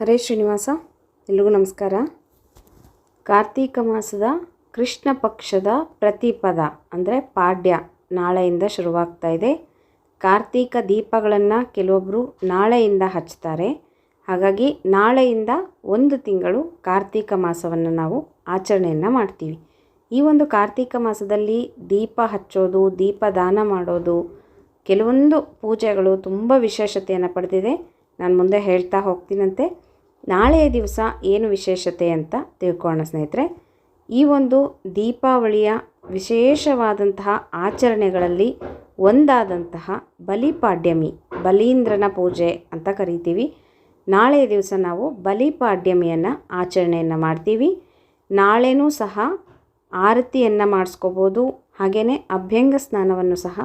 ಹರೇ ಶ್ರೀನಿವಾಸ, ಎಲ್ರಿಗೂ ನಮಸ್ಕಾರ. ಕಾರ್ತೀಕ ಮಾಸದ ಕೃಷ್ಣ ಪಕ್ಷದ ಪ್ರತಿಪದ ಅಂದರೆ ಪಾಡ್ಯ ನಾಳೆಯಿಂದ ಶುರುವಾಗ್ತಾ ಇದೆ. ಕಾರ್ತೀಕ ದೀಪಗಳನ್ನು ಕೆಲವೊಬ್ಬರು ನಾಳೆಯಿಂದ ಹಚ್ತಾರೆ. ಹಾಗಾಗಿ ನಾಳೆಯಿಂದ ಒಂದು ತಿಂಗಳು ಕಾರ್ತೀಕ ಮಾಸವನ್ನು ನಾವು ಆಚರಣೆಯನ್ನು ಮಾಡ್ತೀವಿ. ಈ ಒಂದು ಕಾರ್ತೀಕ ಮಾಸದಲ್ಲಿ ದೀಪ ಹಚ್ಚೋದು ದೀಪ ದಾನ ಮಾಡೋದು, ಕೆಲವೊಂದು ಪೂಜೆಗಳು ತುಂಬ ವಿಶೇಷತೆಯನ್ನು ಪಡೆದಿದೆ. ನಾನು ಮುಂದೆ ಹೇಳ್ತಾ ಹೋಗ್ತೀನಂತೆ. ನಾಳೆಯ ದಿವಸ ಏನು ವಿಶೇಷತೆ ಅಂತ ತಿಳ್ಕೊಳ್ಳೋಣ ಸ್ನೇಹಿತರೆ. ಈ ಒಂದು ದೀಪಾವಳಿಯ ವಿಶೇಷವಾದಂತಹ ಆಚರಣೆಗಳಲ್ಲಿ ಒಂದಾದಂತಹ ಬಲಿಪಾಡ್ಯಮಿ, ಬಲೀಂದ್ರನ ಪೂಜೆ ಅಂತ ಕರಿತೀವಿ. ನಾಳೆಯ ದಿವಸ ನಾವು ಬಲಿಪಾಡ್ಯಮಿಯನ್ನು ಆಚರಣೆಯನ್ನು ಮಾಡ್ತೀವಿ. ನಾಳೆನೂ ಸಹ ಆರತಿಯನ್ನು ಮಾಡಿಸ್ಕೋಬೋದು ಹಾಗೆಯೇ ಅಭ್ಯಂಗ ಸ್ನಾನವನ್ನು ಸಹ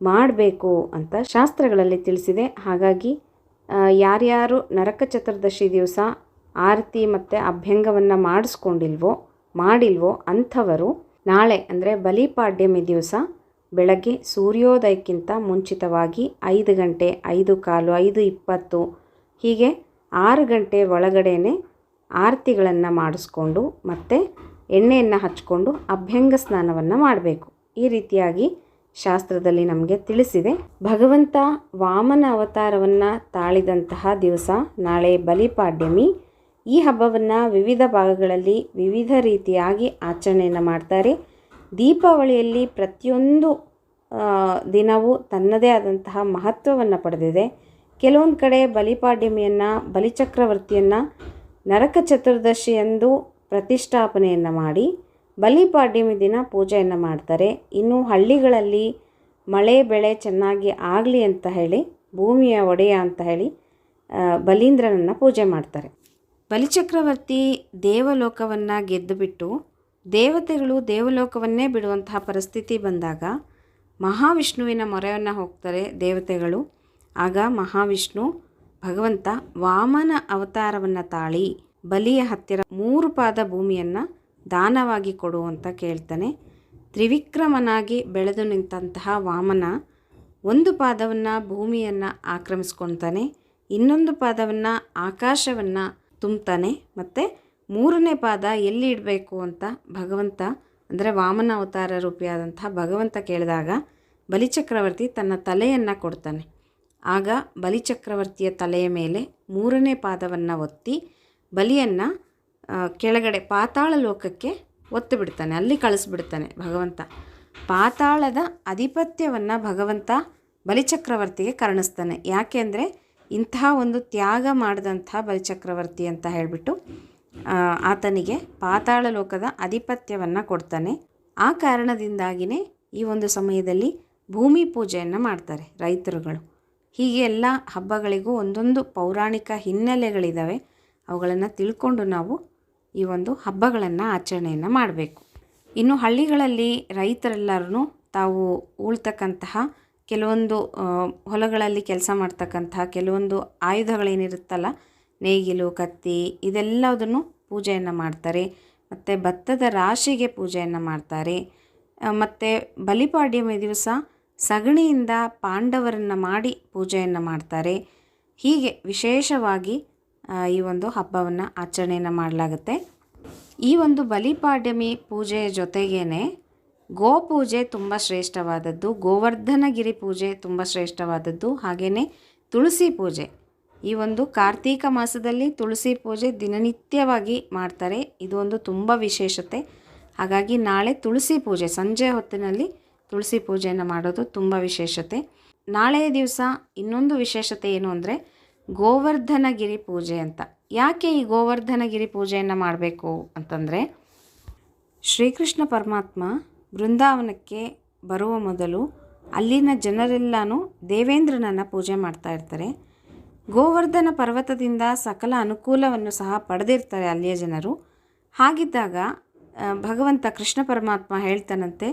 ಮಾಡಬೇಕು ಅಂತ ಶಾಸ್ತ್ರಗಳಲ್ಲಿ ತಿಳಿಸಿದೆ. ಹಾಗಾಗಿ ಯಾರ್ಯಾರು ನರಕ ಚತುರ್ದಶಿ ದಿವಸ ಆರತಿ ಮತ್ತು ಅಭ್ಯಂಗವನ್ನು ಮಾಡಿಸ್ಕೊಂಡಿಲ್ವೋ, ಮಾಡಿಲ್ವೋ ಅಂಥವರು ನಾಳೆ ಅಂದರೆ ಬಲಿಪಾಡ್ಯಮಿ ದಿವಸ ಬೆಳಗ್ಗೆ ಸೂರ್ಯೋದಯಕ್ಕಿಂತ ಮುಂಚಿತವಾಗಿ ಐದು ಗಂಟೆ, ಐದು ಕಾಲು, ಐದು ಇಪ್ಪತ್ತು ಹೀಗೆ ಆರು ಗಂಟೆ ಒಳಗಡೆನೆ ಆರತಿಗಳನ್ನು ಮಾಡಿಸ್ಕೊಂಡು ಮತ್ತು ಎಣ್ಣೆಯನ್ನು ಹಚ್ಕೊಂಡು ಅಭ್ಯಂಗ ಸ್ನಾನವನ್ನು ಮಾಡಬೇಕು. ಈ ರೀತಿಯಾಗಿ ಶಾಸ್ತ್ರದಲ್ಲಿ ನಮಗೆ ತಿಳಿಸಿದೆ. ಭಗವಂತ ವಾಮನ ಅವತಾರವನ್ನು ತಾಳಿದಂತಹ ದಿವಸ ನಾಳೆ ಬಲಿಪಾಡ್ಯಮಿ. ಈ ಹಬ್ಬವನ್ನು ವಿವಿಧ ಭಾಗಗಳಲ್ಲಿ ವಿವಿಧ ರೀತಿಯಾಗಿ ಆಚರಣೆಯನ್ನು ಮಾಡ್ತಾರೆ. ದೀಪಾವಳಿಯಲ್ಲಿ ಪ್ರತಿಯೊಂದು ದಿನವೂ ತನ್ನದೇ ಆದಂತಹ ಮಹತ್ವವನ್ನು ಪಡೆದಿದೆ. ಕೆಲವೊಂದು ಕಡೆ ಬಲಿಪಾಡ್ಯಮಿಯನ್ನು, ಬಲಿಚಕ್ರವರ್ತಿಯನ್ನು, ನರಕ ಚತುರ್ದಶಿಯಂದು ಪ್ರತಿಷ್ಠಾಪನೆಯನ್ನು ಮಾಡಿ ಬಲಿಪಾಡ್ಯಮಿ ದಿನ ಪೂಜೆಯನ್ನು ಮಾಡ್ತಾರೆ. ಇನ್ನು ಹಳ್ಳಿಗಳಲ್ಲಿ ಮಳೆ, ಬೆಳೆ ಚೆನ್ನಾಗಿ ಆಗಲಿ ಅಂತ ಹೇಳಿ, ಭೂಮಿಯ ಒಡೆಯ ಅಂತ ಹೇಳಿ ಬಲೀಂದ್ರನನ್ನು ಪೂಜೆ ಮಾಡ್ತಾರೆ. ಬಲಿಚಕ್ರವರ್ತಿ ದೇವಲೋಕವನ್ನು ಗೆದ್ದುಬಿಟ್ಟು, ದೇವತೆಗಳು ದೇವಲೋಕವನ್ನೇ ಬಿಡುವಂತಹ ಪರಿಸ್ಥಿತಿ ಬಂದಾಗ ಮಹಾವಿಷ್ಣುವಿನ ಮೊರೆಯನ್ನು ಹೋಗ್ತಾರೆ ದೇವತೆಗಳು. ಆಗ ಮಹಾವಿಷ್ಣು ಭಗವಂತ ವಾಮನ ಅವತಾರವನ್ನು ತಾಳಿ ಬಲಿಯ ಹತ್ತಿರ ಮೂರು ಪಾದ ಭೂಮಿಯನ್ನು ದಾನವಾಗಿ ಕೊಡು ಅಂತ ಕೇಳ್ತಾನೆ. ತ್ರಿವಿಕ್ರಮನಾಗಿ ಬೆಳೆದು ನಿಂತಹ ವಾಮನ ಒಂದು ಪಾದವನ್ನು ಭೂಮಿಯನ್ನು ಆಕ್ರಮಿಸ್ಕೊತಾನೆ. ಇನ್ನೊಂದು ಪಾದವನ್ನು ಆಕಾಶವನ್ನು ತುಂಬ್ತಾನೆ. ಮತ್ತು ಮೂರನೇ ಪಾದ ಎಲ್ಲಿ ಇಡಬೇಕು ಅಂತ ಭಗವಂತ, ಅಂದರೆ ವಾಮನ ಅವತಾರ ರೂಪಿಯಾದಂತಹ ಭಗವಂತ ಕೇಳಿದಾಗ ಬಲಿಚಕ್ರವರ್ತಿ ತನ್ನ ತಲೆಯನ್ನು ಕೊಡ್ತಾನೆ. ಆಗ ಬಲಿಚಕ್ರವರ್ತಿಯ ತಲೆಯ ಮೇಲೆ ಮೂರನೇ ಪಾದವನ್ನು ಒತ್ತಿ ಬಲಿಯನ್ನು ಕೆಳಗಡೆ ಪಾತಾಳ ಲೋಕಕ್ಕೆ ಒತ್ತು ಬಿಡ್ತಾನೆ, ಅಲ್ಲಿ ಕಳಿಸ್ಬಿಡ್ತಾನೆ ಭಗವಂತ. ಪಾತಾಳದ ಆಧಿಪತ್ಯವನ್ನು ಭಗವಂತ ಬಲಿಚಕ್ರವರ್ತಿಗೆ ಕರುಣಿಸ್ತಾನೆ. ಯಾಕೆಂದರೆ ಇಂತಹ ಒಂದು ತ್ಯಾಗ ಮಾಡಿದಂಥ ಬಲಿಚಕ್ರವರ್ತಿ ಅಂತ ಹೇಳಿಬಿಟ್ಟು ಆತನಿಗೆ ಪಾತಾಳ ಲೋಕದ ಆಧಿಪತ್ಯವನ್ನು ಕೊಡ್ತಾನೆ. ಆ ಕಾರಣದಿಂದಾಗಿಯೇ ಈ ಒಂದು ಸಮಯದಲ್ಲಿ ಭೂಮಿ ಪೂಜೆಯನ್ನು ಮಾಡ್ತಾರೆ ರೈತರುಗಳು. ಹೀಗೆ ಎಲ್ಲ ಹಬ್ಬಗಳಿಗೂ ಒಂದೊಂದು ಪೌರಾಣಿಕ ಹಿನ್ನೆಲೆಗಳಿದ್ದಾವೆ ಅವುಗಳನ್ನು ತಿಳ್ಕೊಂಡು ನಾವು ಈ ಒಂದು ಹಬ್ಬಗಳನ್ನು ಆಚರಣೆಯನ್ನು ಮಾಡಬೇಕು. ಇನ್ನು ಹಳ್ಳಿಗಳಲ್ಲಿ ರೈತರೆಲ್ಲರೂ ತಾವು ಉಳ್ತಕ್ಕಂತಹ ಕೆಲವೊಂದು ಹೊಲಗಳಲ್ಲಿ ಕೆಲಸ ಮಾಡ್ತಕ್ಕಂತಹ ಕೆಲವೊಂದು ಆಯುಧಗಳೇನಿರುತ್ತಲ್ಲ, ನೇಗಿಲು, ಕತ್ತಿ ಇದೆಲ್ಲದನ್ನು ಪೂಜೆಯನ್ನು ಮಾಡ್ತಾರೆ. ಮತ್ತು ಭತ್ತದ ರಾಶಿಗೆ ಪೂಜೆಯನ್ನು ಮಾಡ್ತಾರೆ. ಮತ್ತು ಬಲಿಪಾಡ್ಯಮಿ ದಿವಸ ಸಗಣಿಯಿಂದ ಪಾಂಡವರನ್ನು ಮಾಡಿ ಪೂಜೆಯನ್ನು ಮಾಡ್ತಾರೆ. ಹೀಗೆ ವಿಶೇಷವಾಗಿ ಈ ಒಂದು ಹಬ್ಬವನ್ನು ಆಚರಣೆಯನ್ನು ಮಾಡಲಾಗುತ್ತೆ. ಈ ಒಂದು ಬಲಿಪಾಡ್ಯಮಿ ಪೂಜೆಯ ಜೊತೆಗೇನೆ ಗೋಪೂಜೆ ತುಂಬ ಶ್ರೇಷ್ಠವಾದದ್ದು, ಗೋವರ್ಧನಗಿರಿ ಪೂಜೆ ತುಂಬ ಶ್ರೇಷ್ಠವಾದದ್ದು ಹಾಗೆಯೇ ತುಳಸಿ ಪೂಜೆ. ಈ ಒಂದು ಕಾರ್ತೀಕ ಮಾಸದಲ್ಲಿ ತುಳಸಿ ಪೂಜೆ ದಿನನಿತ್ಯವಾಗಿ ಮಾಡ್ತಾರೆ. ಇದು ಒಂದು ತುಂಬ ವಿಶೇಷತೆ. ಹಾಗಾಗಿ ನಾಳೆ ತುಳಸಿ ಪೂಜೆ, ಸಂಜೆ ಹೊತ್ತಿನಲ್ಲಿ ತುಳಸಿ ಪೂಜೆಯನ್ನು ಮಾಡೋದು ತುಂಬ ವಿಶೇಷತೆ. ನಾಳೆಯ ದಿವಸ ಇನ್ನೊಂದು ವಿಶೇಷತೆ ಏನು ಅಂದರೆ ಗೋವರ್ಧನಗಿರಿ ಪೂಜೆ ಅಂತ. ಯಾಕೆ ಈ ಗೋವರ್ಧನಗಿರಿ ಪೂಜೆಯನ್ನು ಮಾಡಬೇಕು ಅಂತಂದರೆ, ಶ್ರೀಕೃಷ್ಣ ಪರಮಾತ್ಮ ಬೃಂದಾವನಕ್ಕೆ ಬರುವ ಮೊದಲು ಅಲ್ಲಿನ ಜನರೆಲ್ಲನೂ ದೇವೇಂದ್ರನನ್ನು ಪೂಜೆ ಮಾಡ್ತಾ ಇರ್ತಾರೆ. ಗೋವರ್ಧನ ಪರ್ವತದಿಂದ ಸಕಲ ಅನುಕೂಲವನ್ನು ಸಹ ಪಡೆದಿರ್ತಾರೆ ಅಲ್ಲಿಯ ಜನರು. ಹಾಗಿದ್ದಾಗ ಭಗವಂತ ಕೃಷ್ಣ ಪರಮಾತ್ಮ ಹೇಳ್ತಾನಂತೆ,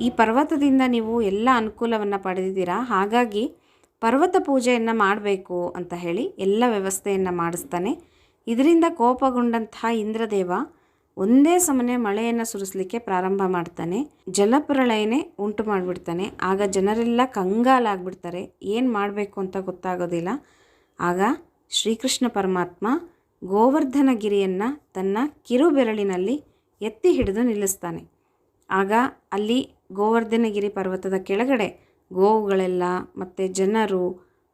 ಈ ಪರ್ವತದಿಂದ ನೀವು ಎಲ್ಲ ಅನುಕೂಲವನ್ನು ಪಡೆದಿದ್ದೀರಾ? ಹಾಗಾಗಿ ಪರ್ವತ ಪೂಜೆಯನ್ನು ಮಾಡಬೇಕು ಅಂತ ಹೇಳಿ ಎಲ್ಲ ವ್ಯವಸ್ಥೆಯನ್ನು ಮಾಡಿಸ್ತಾನೆ. ಇದರಿಂದ ಕೋಪಗೊಂಡಂತಹ ಇಂದ್ರದೇವ ಒಂದೇ ಸಮನೆ ಮಳೆಯನ್ನು ಸುರಿಸಲಿಕ್ಕೆ ಪ್ರಾರಂಭ ಮಾಡ್ತಾನೆ. ಜಲಪ್ರಳಯನೇ ಉಂಟು ಮಾಡಿಬಿಡ್ತಾನೆ. ಆಗ ಜನರೆಲ್ಲ ಕಂಗಾಲಾಗ್ಬಿಡ್ತಾರೆ ಏನು ಮಾಡಬೇಕು ಅಂತ ಗೊತ್ತಾಗೋದಿಲ್ಲ. ಆಗ ಶ್ರೀಕೃಷ್ಣ ಪರಮಾತ್ಮ ಗೋವರ್ಧನಗಿರಿಯನ್ನು ತನ್ನ ಕಿರುಬೆರಳಿನಲ್ಲಿ ಎತ್ತಿ ಹಿಡಿದು ನಿಲ್ಲಿಸ್ತಾನೆ. ಆಗ ಅಲ್ಲಿ ಗೋವರ್ಧನಗಿರಿ ಪರ್ವತದ ಕೆಳಗಡೆ ಗೋವುಗಳೆಲ್ಲ, ಮತ್ತು ಜನರು,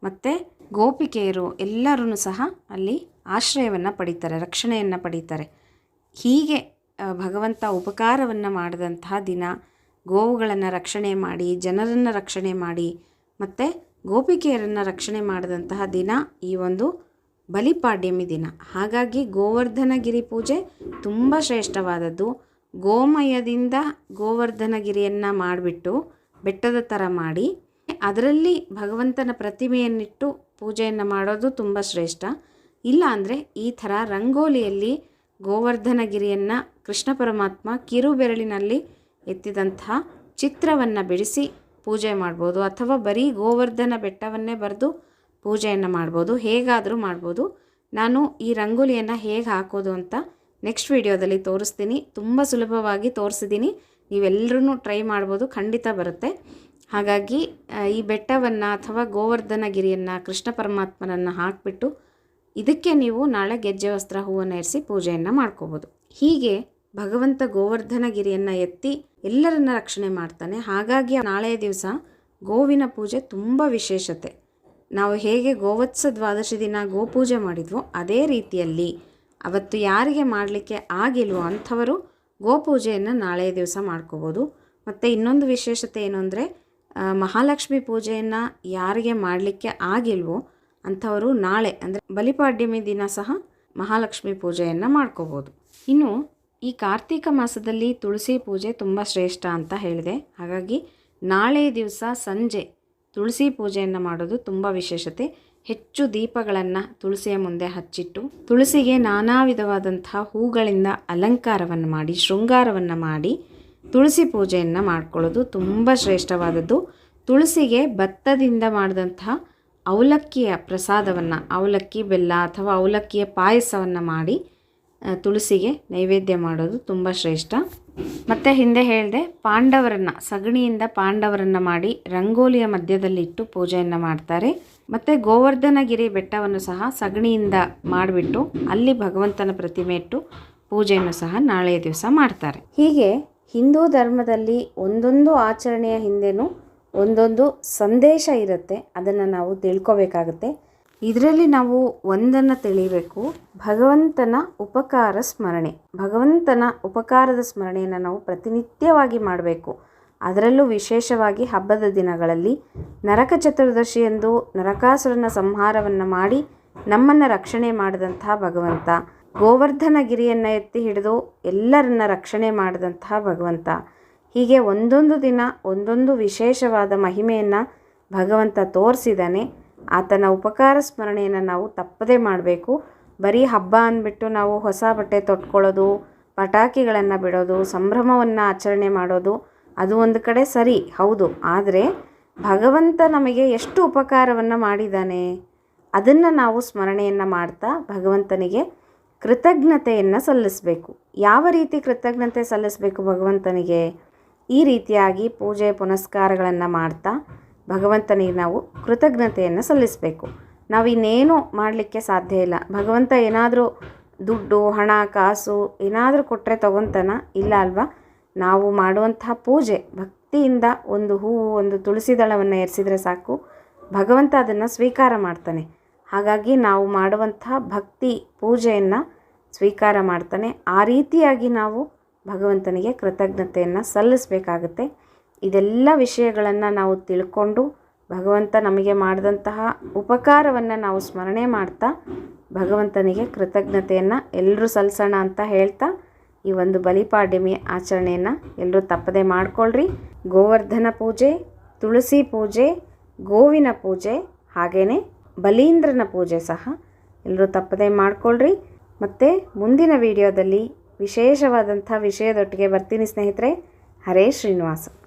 ಮತ್ತು ಗೋಪಿಕೆಯರು ಎಲ್ಲರೂ ಸಹ ಅಲ್ಲಿ ಆಶ್ರಯವನ್ನು ಪಡೀತಾರೆ, ರಕ್ಷಣೆಯನ್ನು ಪಡೀತಾರೆ. ಹೀಗೆ ಭಗವಂತ ಉಪಕಾರವನ್ನು ಮಾಡಿದಂತಹ ದಿನ ಗೋವುಗಳನ್ನು ರಕ್ಷಣೆ ಮಾಡಿ, ಜನರನ್ನು ರಕ್ಷಣೆ ಮಾಡಿ, ಮತ್ತು ಗೋಪಿಕೆಯರನ್ನು ರಕ್ಷಣೆ ಮಾಡಿದಂತಹ ದಿನ ಈ ಒಂದು ಬಲಿಪಾಡ್ಯಮಿ ದಿನ. ಹಾಗಾಗಿ ಗೋವರ್ಧನಗಿರಿ ಪೂಜೆ ತುಂಬ ಶ್ರೇಷ್ಠವಾದದ್ದು. ಗೋಮಯದಿಂದ ಗೋವರ್ಧನಗಿರಿಯನ್ನು ಮಾಡಿಬಿಟ್ಟು ಬೆಟ್ಟದ ಥರ ಮಾಡಿ, ಅದರಲ್ಲಿ ಭಗವಂತನ ಪ್ರತಿಮೆಯನ್ನಿಟ್ಟು ಪೂಜೆಯನ್ನು ಮಾಡೋದು ತುಂಬ ಶ್ರೇಷ್ಠ. ಇಲ್ಲ ಅಂದರೆ ಈ ಥರ ರಂಗೋಲಿಯಲ್ಲಿ ಗೋವರ್ಧನಗಿರಿಯನ್ನು ಕೃಷ್ಣ ಪರಮಾತ್ಮ ಕಿರುಬೆರಳಿನಲ್ಲಿ ಎತ್ತಿದಂತಹ ಚಿತ್ರವನ್ನು ಬಿಡಿಸಿ ಪೂಜೆ ಮಾಡ್ಬೋದು. ಅಥವಾ ಬರೀ ಗೋವರ್ಧನ ಬೆಟ್ಟವನ್ನೇ ಬರೆದು ಪೂಜೆಯನ್ನು ಮಾಡ್ಬೋದು. ಹೇಗಾದರೂ ಮಾಡ್ಬೋದು. ನಾನು ಈ ರಂಗೋಲಿಯನ್ನು ಹೇಗೆ ಹಾಕೋದು ಅಂತ ನೆಕ್ಸ್ಟ್ ವಿಡಿಯೋದಲ್ಲಿ ತೋರಿಸ್ತೀನಿ. ತುಂಬ ಸುಲಭವಾಗಿ ತೋರಿಸಿದ್ದೀನಿ ನೀವೆಲ್ಲರೂ ಟ್ರೈ ಮಾಡ್ಬೋದು, ಖಂಡಿತ ಬರುತ್ತೆ. ಹಾಗಾಗಿ ಈ ಬೆಟ್ಟವನ್ನು ಅಥವಾ ಗೋವರ್ಧನಗಿರಿಯನ್ನು, ಕೃಷ್ಣ ಪರಮಾತ್ಮನನ್ನು ಹಾಕಿಬಿಟ್ಟು ಇದಕ್ಕೆ ನೀವು ನಾಳೆ ಗೆಜ್ಜೆ ವಸ್ತ್ರ ಹೂವನ್ನು ಇರಿಸಿ ಪೂಜೆಯನ್ನು ಮಾಡ್ಕೋಬೋದು. ಹೀಗೆ ಭಗವಂತ ಗೋವರ್ಧನಗಿರಿಯನ್ನು ಎತ್ತಿ ಎಲ್ಲರನ್ನ ರಕ್ಷಣೆ ಮಾಡ್ತಾನೆ. ಹಾಗಾಗಿ ನಾಳೆಯ ದಿವಸ ಗೋವಿನ ಪೂಜೆ ತುಂಬ ವಿಶೇಷತೆ. ನಾವು ಹೇಗೆ ಗೋವತ್ಸ ದ್ವಾದಶಿ ದಿನ ಗೋಪೂಜೆ ಮಾಡಿದ್ವೋ, ಅದೇ ರೀತಿಯಲ್ಲಿ ಅವತ್ತು ಯಾರಿಗೆ ಮಾಡಲಿಕ್ಕೆ ಆಗಿಲ್ವೋ ಅಂಥವರು ಗೋಪೂಜೆಯನ್ನು ನಾಳೆಯ ದಿವಸ ಮಾಡ್ಕೋಬೋದು. ಮತ್ತು ಇನ್ನೊಂದು ವಿಶೇಷತೆ ಏನು ಅಂದರೆ ಮಹಾಲಕ್ಷ್ಮಿ ಪೂಜೆಯನ್ನು ಯಾರಿಗೆ ಮಾಡಲಿಕ್ಕೆ ಆಗಿಲ್ವೋ ಅಂಥವರು ನಾಳೆ, ಅಂದರೆ ಬಲಿಪಾಡ್ಯಮಿ ದಿನ ಸಹ ಮಹಾಲಕ್ಷ್ಮಿ ಪೂಜೆಯನ್ನು ಮಾಡ್ಕೋಬೋದು. ಇನ್ನು ಈ ಕಾರ್ತೀಕ ಮಾಸದಲ್ಲಿ ತುಳಸಿ ಪೂಜೆ ತುಂಬ ಶ್ರೇಷ್ಠ ಅಂತ ಹೇಳಿದೆ. ಹಾಗಾಗಿ ನಾಳೆ ದಿವಸ ಸಂಜೆ ತುಳಸಿ ಪೂಜೆಯನ್ನು ಮಾಡೋದು ತುಂಬ ವಿಶೇಷತೆ. ಹೆಚ್ಚು ದೀಪಗಳನ್ನು ತುಳಸಿಯ ಮುಂದೆ ಹಚ್ಚಿಟ್ಟು ತುಳಸಿಗೆ ನಾನಾ ವಿಧವಾದಂತಹ ಹೂಗಳಿಂದ ಅಲಂಕಾರವನ್ನು ಮಾಡಿ, ಶೃಂಗಾರವನ್ನು ಮಾಡಿ ತುಳಸಿ ಪೂಜೆಯನ್ನು ಮಾಡ್ಕೊಳ್ಳೋದು ತುಂಬ ಶ್ರೇಷ್ಠವಾದದ್ದು. ತುಳಸಿಗೆ ಭತ್ತದಿಂದ ಮಾಡಿದಂತಹ ಅವಲಕ್ಕಿಯ ಪ್ರಸಾದವನ್ನು, ಅವಲಕ್ಕಿ ಬೆಲ್ಲ ಅಥವಾ ಅವಲಕ್ಕಿಯ ಪಾಯಸವನ್ನು ಮಾಡಿ ತುಳಸಿಗೆ ನೈವೇದ್ಯ ಮಾಡೋದು ತುಂಬ ಶ್ರೇಷ್ಠ. ಮತ್ತು ಹಿಂದೆ ಹೇಳಿದೆ, ಪಾಂಡವರನ್ನು, ಸಗಣಿಯಿಂದ ಪಾಂಡವರನ್ನು ಮಾಡಿ ರಂಗೋಲಿಯ ಮಧ್ಯದಲ್ಲಿಟ್ಟು ಪೂಜೆಯನ್ನು ಮಾಡ್ತಾರೆ. ಮತ್ತು ಗೋವರ್ಧನಗಿರಿ ಬೆಟ್ಟವನ್ನು ಸಹ ಸಗಣಿಯಿಂದ ಮಾಡಿಬಿಟ್ಟು ಅಲ್ಲಿ ಭಗವಂತನ ಪ್ರತಿಮೆ ಇಟ್ಟು ಪೂಜೆಯನ್ನು ಸಹ ನಾಳೆಯ ದಿವಸ ಮಾಡ್ತಾರೆ. ಹೀಗೆ ಹಿಂದೂ ಧರ್ಮದಲ್ಲಿ ಒಂದೊಂದು ಆಚರಣೆಯ ಹಿಂದೆನೂ ಒಂದೊಂದು ಸಂದೇಶ ಇರುತ್ತೆ. ಅದನ್ನು ನಾವು ತಿಳ್ಕೊಬೇಕಾಗುತ್ತೆ. ಇದರಲ್ಲಿ ನಾವು ಒಂದನ್ನು ತಿಳಿಬೇಕು. ಭಗವಂತನ ಉಪಕಾರ ಸ್ಮರಣೆ. ಭಗವಂತನ ಉಪಕಾರದ ಸ್ಮರಣೆಯನ್ನು ನಾವು ಪ್ರತಿನಿತ್ಯವಾಗಿ ಮಾಡಬೇಕು. ಅದರಲ್ಲೂ ವಿಶೇಷವಾಗಿ ಹಬ್ಬದ ದಿನಗಳಲ್ಲಿ ನರಕ ಚತುರ್ದಶಿಯಂದು ನರಕಾಸುರನ ಸಂಹಾರವನ್ನು ಮಾಡಿ ನಮ್ಮನ್ನು ರಕ್ಷಣೆ ಮಾಡಿದಂತಹ ಭಗವಂತ. ಗೋವರ್ಧನ ಗಿರಿಯನ್ನು ಎತ್ತಿ ಹಿಡಿದು ಎಲ್ಲರನ್ನ ರಕ್ಷಣೆ ಮಾಡಿದಂತಹ ಭಗವಂತ. ಹೀಗೆ ಒಂದೊಂದು ದಿನ ಒಂದೊಂದು ವಿಶೇಷವಾದ ಮಹಿಮೆಯನ್ನು ಭಗವಂತ ತೋರಿಸಿದ್ದಾನೆ ಆತನ ಉಪಕಾರ ಸ್ಮರಣೆಯನ್ನು ನಾವು ತಪ್ಪದೇ ಮಾಡಬೇಕು. ಬರೀ ಹಬ್ಬ ಅಂದ್ಬಿಟ್ಟು ನಾವು ಹೊಸ ಬಟ್ಟೆ ತೊಟ್ಕೊಳ್ಳೋದು, ಪಟಾಕಿಗಳನ್ನು ಬಿಡೋದು, ಸಂಭ್ರಮವನ್ನು ಆಚರಣೆ ಮಾಡೋದು, ಅದು ಒಂದು ಕಡೆ ಸರಿ, ಹೌದು. ಆದರೆ ಭಗವಂತ ನಮಗೆ ಎಷ್ಟು ಉಪಕಾರವನ್ನು ಮಾಡಿದ್ದಾನೆ ಅದನ್ನು ನಾವು ಸ್ಮರಣೆಯನ್ನು ಮಾಡ್ತಾ ಭಗವಂತನಿಗೆ ಕೃತಜ್ಞತೆಯನ್ನು ಸಲ್ಲಿಸಬೇಕು. ಯಾವ ರೀತಿ ಕೃತಜ್ಞತೆ ಸಲ್ಲಿಸಬೇಕು ಭಗವಂತನಿಗೆ? ಈ ರೀತಿಯಾಗಿ ಪೂಜೆ ಪುನಸ್ಕಾರಗಳನ್ನು ಮಾಡ್ತಾ ಭಗವಂತನಿಗೆ ನಾವು ಕೃತಜ್ಞತೆಯನ್ನು ಸಲ್ಲಿಸಬೇಕು. ನಾವು ಇನ್ನೇನು ಮಾಡಲಿಕ್ಕೆ ಸಾಧ್ಯ ಇಲ್ಲ. ಭಗವಂತ ಏನಾದರೂ ದುಡ್ಡು, ಹಣ, ಕಾಸು ಏನಾದರೂ ಕೊಟ್ಟರೆ ತಗೊತಾನ ಇಲ್ಲ ಅಲ್ವಾ? ನಾವು ಮಾಡುವಂತಹ ಪೂಜೆ, ಭಕ್ತಿಯಿಂದ ಒಂದು ಹೂವು, ಒಂದು ತುಳಸಿ ದಳವನ್ನು ಏರಿಸಿದರೆ ಸಾಕು. ಭಗವಂತ ಅದನ್ನು ಸ್ವೀಕಾರ ಮಾಡ್ತಾನೆ. ಹಾಗಾಗಿ ನಾವು ಮಾಡುವಂತಹ ಭಕ್ತಿ ಪೂಜೆಯನ್ನು ಸ್ವೀಕಾರ ಮಾಡ್ತಾನೆ. ಆ ರೀತಿಯಾಗಿ ನಾವು ಭಗವಂತನಿಗೆ ಕೃತಜ್ಞತೆಯನ್ನು ಸಲ್ಲಿಸಬೇಕಾಗುತ್ತೆ. ಇದೆಲ್ಲ ವಿಷಯಗಳನ್ನು ನಾವು ತಿಳ್ಕೊಂಡು ಭಗವಂತ ನಮಗೆ ಮಾಡಿದಂತಹ ಉಪಕಾರವನ್ನು ನಾವು ಸ್ಮರಣೆ ಮಾಡ್ತಾ ಭಗವಂತನಿಗೆ ಕೃತಜ್ಞತೆಯನ್ನು ಎಲ್ಲರೂ ಸಲ್ಲಿಸೋಣ ಅಂತ ಹೇಳ್ತಾ ಈ ಒಂದು ಬಲಿಪಾಡ್ಯಮಿ ಆಚರಣೆಯನ್ನು ಎಲ್ಲರೂ ತಪ್ಪದೆ ಮಾಡಿಕೊಳ್ಳ್ರಿ ಗೋವರ್ಧನ ಪೂಜೆ, ತುಳಸಿ ಪೂಜೆ, ಗೋವಿನ ಪೂಜೆ ಹಾಗೆಯೇ ಬಲೀಂದ್ರನ ಪೂಜೆ ಸಹ ಎಲ್ಲರೂ ತಪ್ಪದೆ ಮಾಡಿಕೊಳ್ಳ್ರಿ ಮತ್ತು ಮುಂದಿನ ವಿಡಿಯೋದಲ್ಲಿ ವಿಶೇಷವಾದಂಥ ವಿಷಯದೊಟ್ಟಿಗೆ ಬರ್ತೀನಿ ಸ್ನೇಹಿತರೆ. ಹರೇ ಶ್ರೀನಿವಾಸ.